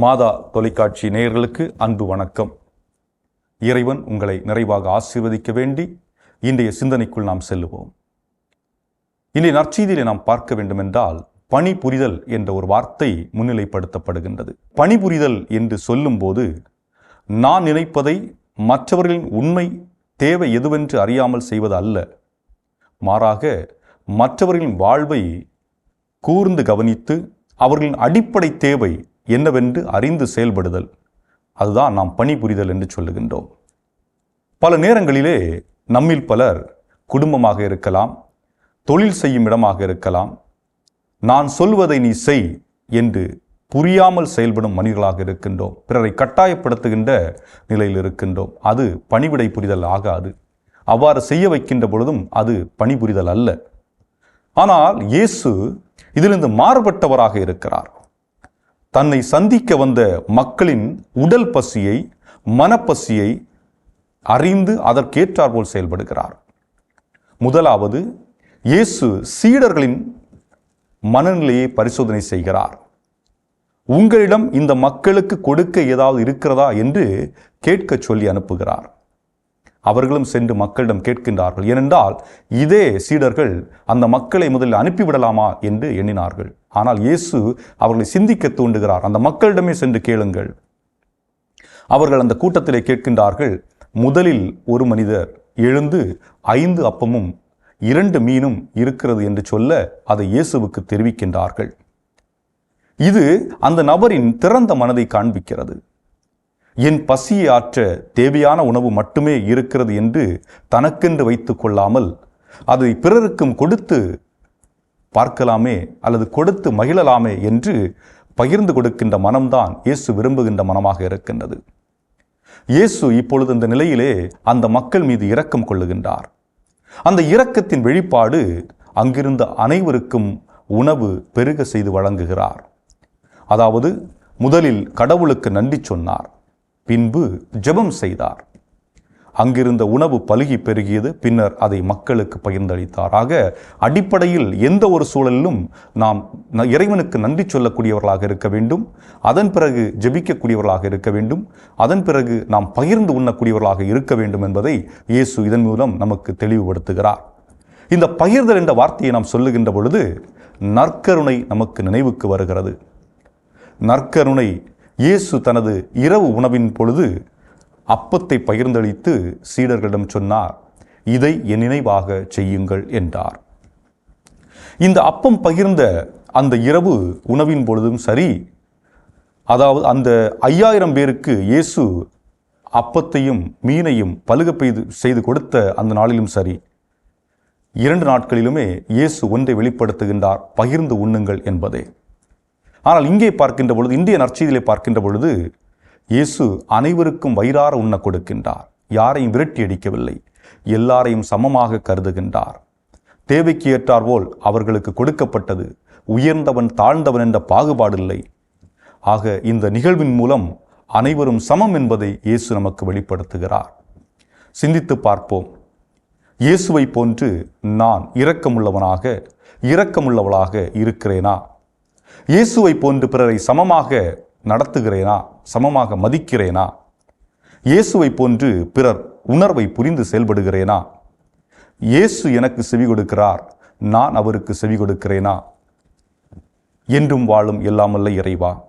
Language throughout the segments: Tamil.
மாதா தொலைக்காட்சி நேயர்களுக்கு அன்பு வணக்கம். இறைவன் உங்களை நிறைவாக ஆசீர்வதிக்க வேண்டி இன்றைய சிந்தனைக்குள் நாம் செல்லுவோம். இன்றைய நற்செய்தியிலே நாம் பார்க்க வேண்டுமென்றால் பணிபுரிதல் என்ற ஒரு வார்த்தை முன்னிலைப்படுத்தப்படுகின்றது. பணிபுரிதல் என்று சொல்லும்போது நான் நினைப்பதை மற்றவர்களின் உண்மை தேவை எதுவென்று அறியாமல் செய்வது அல்ல. மாறாக மற்றவர்களின் வாழ்வை கூர்ந்து கவனித்து அவர்களின் அடிப்படை தேவை என்னவென்று அறிந்து செயல்படுதல். அதுதான் நாம் பணிபுரிதல் என்று சொல்லுகின்றோம். பல நேரங்களிலே நம்மில் பலர் குடும்பமாக இருக்கலாம் தொழில் செய்யும் இடமாக இருக்கலாம் நான் சொல்வதை நீ செய் என்று புரியாமல் செயல்படும் மனிதர்களாக இருக்கின்றோம். பிறரை கட்டாயப்படுத்துகின்ற நிலையில் இருக்கின்றோம். அது பணிவிடை புரிதல் ஆகாது. அவ்வாறு செய்ய வைக்கின்ற பொழுதும் அது பணிபுரிதல் அல்ல. ஆனால் இயேசு இதிலிருந்து மாறுபட்டவராக இருக்கிறார். தன்னை சந்திக்க வந்த மக்களின் உடல் பசியை மனப்பசியை அறிந்து அதற்கேற்றாற்போல் செயல்படுகிறார். முதலாவது இயேசு சீடர்களின் மனநிலையை பரிசோதனை செய்கிறார். உங்களிடம் இந்த மக்களுக்கு கொடுக்க ஏதாவது இருக்கிறதா என்று கேட்கச் சொல்லி அனுப்புகிறார். அவர்களும் சென்று மக்களிடம் கேட்கின்றார்கள் ஏனென்றால் இதே சீடர்கள் அந்த மக்களை முதலில் அனுப்பிவிடலாமா? என்று எண்ணினார்கள். ஆனால் இயேசு அவர்களை சிந்திக்க தூண்டுகிறார். அந்த மக்களிடமே சென்று கேளுங்கள். அவர்கள் அந்த கூட்டத்திலே கேட்கின்றார்கள் முதலில் ஒரு மனிதர் எழுந்து ஐந்து அப்பமும் இரண்டு மீனும் இருக்கிறது என்று சொல்ல அதை இயேசுவுக்கு தெரிவிக்கின்றார்கள். இது அந்த நபரின் திறந்த மனதை காண்பிக்கிறது. என் பசியை ஆற்ற தேவையான உணவு மட்டுமே இருக்கிறது என்று தனக்கென்று வைத்துக் கொள்ளாமல் அதை பிறருக்கும் கொடுத்து பார்க்கலாமே அல்லது கொடுத்து மகிழலாமே என்று பகிர்ந்து கொடுக்கின்ற மனம்தான் இயேசு விரும்புகின்ற மனமாக இருக்கின்றது. இயேசு இப்பொழுது இந்த நிலையிலே அந்த மக்கள் மீது இரக்கம் கொள்ளுகின்றார். அந்த இரக்கத்தின் வெளிப்பாடு அங்கிருந்த அனைவருக்கும் உணவு பெருக செய்து வழங்குகிறார். அதாவது முதலில் கடவுளுக்கு நன்றி சொன்னார். பின்பு ஜெபம் செய்தார். அங்கிருந்த உணவு பலுகி பெருகியது பின்னர் அதை மக்களுக்கு பகிர்ந்தளித்தார் ஆக அடிப்படையில் எந்த ஒரு சூழலிலும் நாம் ந- இறைவனுக்கு நன்றி சொல்லக்கூடியவர்களாக இருக்க வேண்டும். அதன் பிறகு ஜெபிக்கக்கூடியவர்களாக இருக்க வேண்டும். அதன் பிறகு நாம் பகிர்ந்து உண்ணக்கூடியவர்களாக இருக்க வேண்டும் என்பதை இயேசு இதன் மூலம் நமக்கு தெளிவுபடுத்துகிறார். இந்த பகிர்தல் என்ற வார்த்தையை நாம் சொல்லுகின்ற பொழுது நற்கருணை நமக்கு நினைவுக்கு வருகிறது. நற்கருணை இயேசு தனது இரவு உணவின் பொழுது அப்பத்தை பகிர்ந்தளித்து சீடர்களிடம் சொன்னார் இதை என் நினைவாக செய்யுங்கள் என்றார். இந்த அப்பம் பகிர்ந்த அந்த இரவு உணவின் பொழுதும் சரி அதாவது அந்த ஐயாயிரம் பேருக்கு இயேசு அப்பத்தையும் மீனையும் பழுக பெய்து செய்து கொடுத்த அந்த நாளிலும் சரி இரண்டு நாட்களிலுமே இயேசு ஒன்றை வெளிப்படுத்துகின்றார் பகிர்ந்து உண்ணுங்கள் என்பதே. ஆனால் இங்கே பார்க்கின்ற பொழுது இந்திய நற்செய்தியிலே பார்க்கின்ற பொழுது இயேசு அனைவருக்கும் வயிறார உண்ண கொடுக்கின்றார். யாரையும் விரட்டி அடிக்கவில்லை. எல்லாரையும் சமமாக கருதுகின்றார். தேவைக்கு ஏற்றார்போல் அவர்களுக்கு கொடுக்கப்பட்டது உயர்ந்தவன் தாழ்ந்தவன் என்ற பாகுபாடில்லை. ஆக இந்த நிகழ்வின் மூலம் அனைவரும் சமம் என்பதை இயேசு நமக்கு வெளிப்படுத்துகிறார். சிந்தித்து பார்ப்போம். இயேசுவை போன்று நான் இரக்கமுள்ளவனாக இரக்கமுள்ளவளாக இருக்கிறேனா? இயேசுவை போன்று பிறரை சமமாக நடத்துகிறேனா? சமமாக மதிக்கிறேனா? இயேசுவை போன்று பிறர் உணர்வை புரிந்து செயல்படுகிறேனா? இயேசு எனக்கு செவி கொடுக்கிறார் நான் அவருக்கு செவி கொடுக்கிறேனா? என்றும் வாழும் எல்லாமல்ல இறைவா.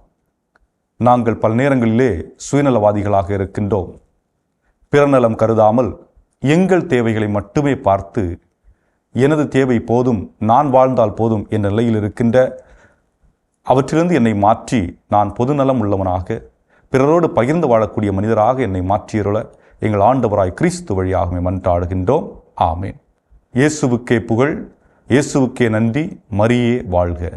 நாங்கள் பல நேரங்களிலே சுயநலவாதிகளாக இருக்கின்றோம். பிறநலம் கருதாமல் எங்கள் தேவைகளை மட்டுமே பார்த்து எனது தேவை போதும் நான் வாழ்ந்தால் போதும் என்ற நிலையில் இருக்கின்ற அவற்றிலிருந்து என்னை மாற்றி நான் பொதுநலம் உள்ளவனாக பிறரோடு பகிர்ந்து வாழக்கூடிய மனிதராக என்னை மாற்றியருள எங்கள் ஆண்டவராய் கிறிஸ்து வழியாகவே மன்றாடுகின்றோம். ஆமேன். இயேசுவுக்கே புகழ் இயேசுவுக்கே நன்றி மரியே வாழ்க.